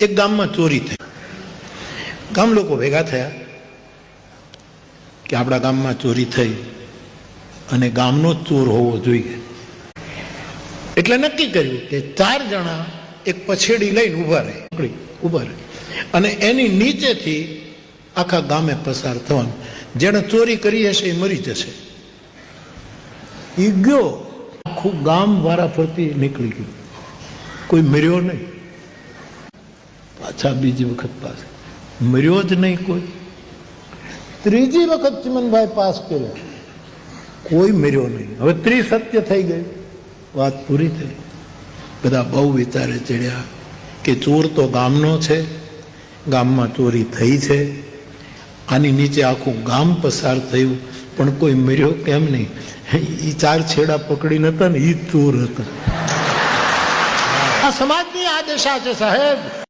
એક ગામમાં ચોરી થઈ. ગામ લોકો ભેગા થયા કે આપણા ગામમાં ચોરી થઈ અને ગામનો ચોર હોવો જોઈએ. એટલે નક્કી કર્યું કે ચાર જણા એક પછેડી લઈને ઊભા રહે. ઊભા રહે. અને એની નીચેથી આખા ગામે પસાર થવાનું. જેણે ચોરી કરી હશે એ મરી જશે. એ ગયો. આખું ગામ વારા ફરતી નીકળી ગયું. કોઈ મર્યો નહીં. પાછા બીજી વખત પાસ. મર્યો જ નહીં કોઈ? ત્રીજી વખત ચિમનભાઈ પાસ કર્યો. કોઈ મર્યો નહીં. હવે ત્રિસત્ય થઈ ગયું વાત પૂરી થઈ. બધા બહુ વિચારે ચડ્યા કે ચોર તો ગામનો છે ગામમાં ચોરી થઈ છે. આની નીચે આખું ગામ પસાર થયું પણ કોઈ મર્યો કેમ નહીં? એ ચાર છેડા પકડી નતા ને એ ચોર હતા. આ સમાજની આ દશા છે સાહેબ.